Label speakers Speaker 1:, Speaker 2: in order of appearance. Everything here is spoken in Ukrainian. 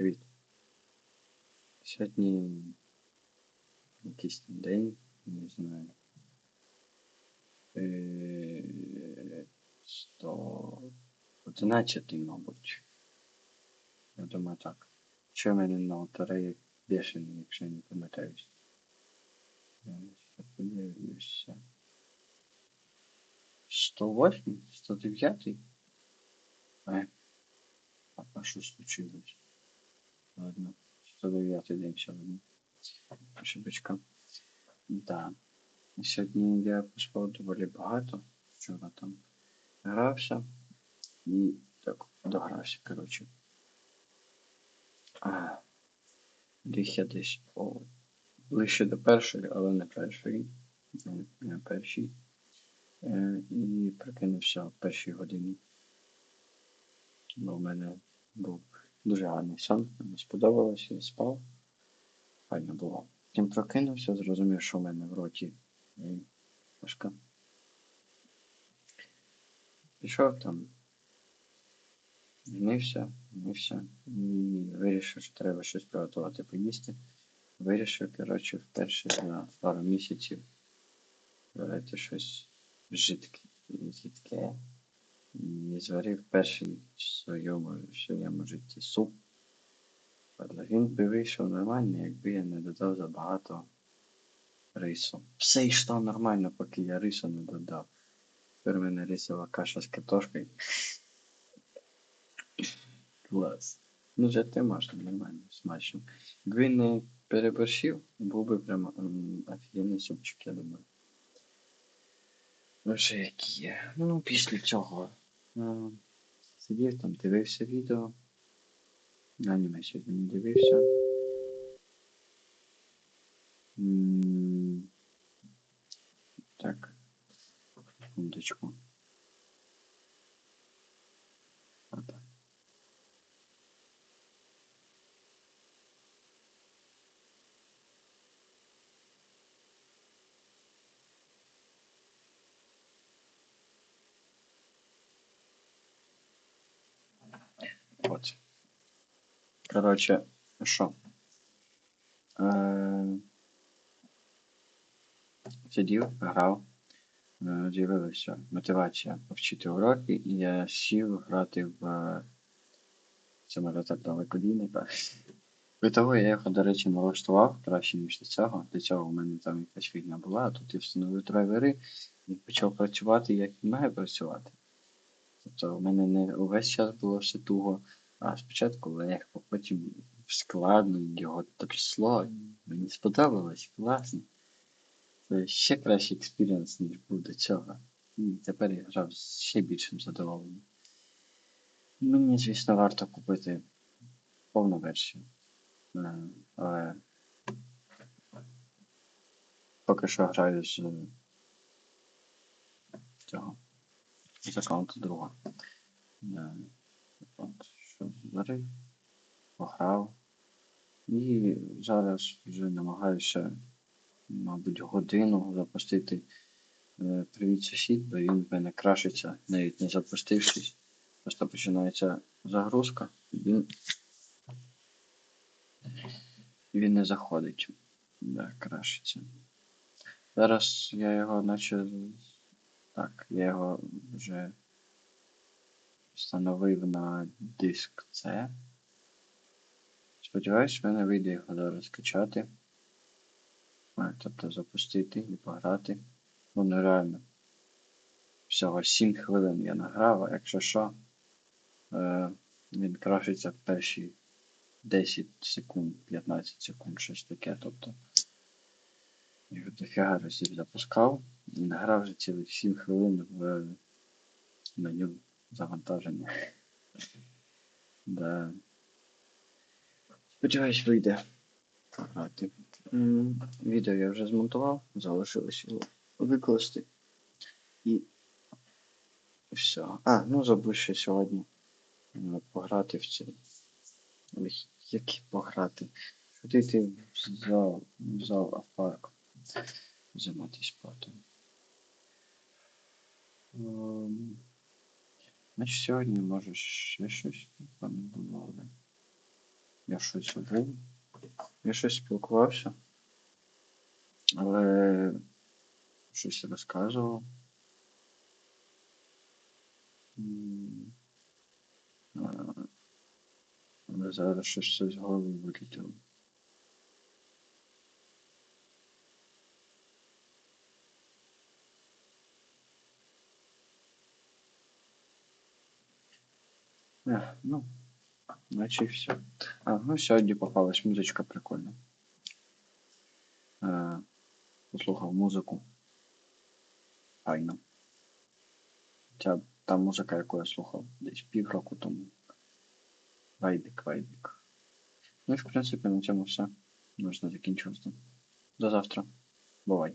Speaker 1: Привіт. Сьогодні якийсь день, не знаю. Е, 111, мабуть. Я думаю так. Що в мене на лотереї бешений, якщо не пам'ятаюсь. Я подивлюся. 108? 109? А, а що случилось? Ладно, 109 день сьогодні. Ошибочка. Да. Сьогодні я поспав доволі багато. Вчора там грався і так догрався, коротше. А, Ліг я десь о, ближче до першої, але не першої. Не, не першій. Е, і прокинувся в першій годині. Бо в мене був дуже гарний сон, мені сподобалося, я спав. Файно було. Потім прокинувся, зрозумів, що в мене в роті важка. Пішов там, вмився, вмився і вирішив, що треба щось приготувати поїсти. Вирішив, коротше, вперше за пару місяців варити щось жидке, жидке. І зварив перший в своєму, своєму житті суп. Він би вийшов нормально, якби я не додав забагато рису. Все йшло нормально, поки я рису не додав. Тепер мене рисова каша з картошкою. Клас. Ну, зате можна, нормально, смачно. Якби не переборщив, був би прямо офігенний супчик, я думаю. Ну, ще які є. Ну, після цього сидів там, дивився відео. Аніме сьогодні не дивився. Так. Секундочку. Опа. От. Коротше, що? Е, Сидів, грав, е, з'явилася мотивація повчити уроки, і я сів грати в е, самоліток. При того я його, до речі, налаштував краще, ніж до цього. До цього у мене там якась фігня була, а тут я встановив драйвери і почав працювати, як він має працювати. Тобто у мене не увесь час було все туго, а спочатку легко, потім складно, його трясло. Мені сподобалось, класно. Це ще кращий експірієнс, ніж був до цього. І тепер я грав з ще більшим задоволенням. Мені, звісно, варто купити повну версію. Е, Але поки що граю з цього. З аккаунту друга. Е, що пограв. І зараз вже намагаюся, мабуть, годину запустити е, привіт сусід, бо він в мене крашиться, навіть не запустившись. Просто починається загрузка, він, він не заходить. Да, крашиться. Зараз я його наче. Так, я його вже встановив на диск C. Сподіваюсь, в мене вийде його зараз скачати. Тобто запустити і пограти. Ну нереально. Всього 7 хвилин я награв, а якщо що, е, він крашиться в перші 10 секунд, 15 секунд, щось таке. Тобто його дофіга разів запускав і награв вже цілих 7 хвилин в меню завантаження. Да. Сподіваюсь, вийде пограти. М, Відео я вже змонтував, залишилось його викласти. І все. А, ну забув ще сьогодні пограти в ці. Які пограти? Ходити в зал, в зал, а парк. Займатися спортом. Значить, сьогодні може ще щось планували. Я щось був. Я щось спілкувався. Але щось розказував. Але зараз щось з голови вилетіло. Ех, ну, наче і все. А, ну сьогодні попалась музичка прикольна. Е, послухав музику. Файно. Ця та музика, яку я слухав десь півроку тому. Вайбік, вайбік. Ну і в принципі на цьому все. Можна закінчувати. До завтра. Бувай.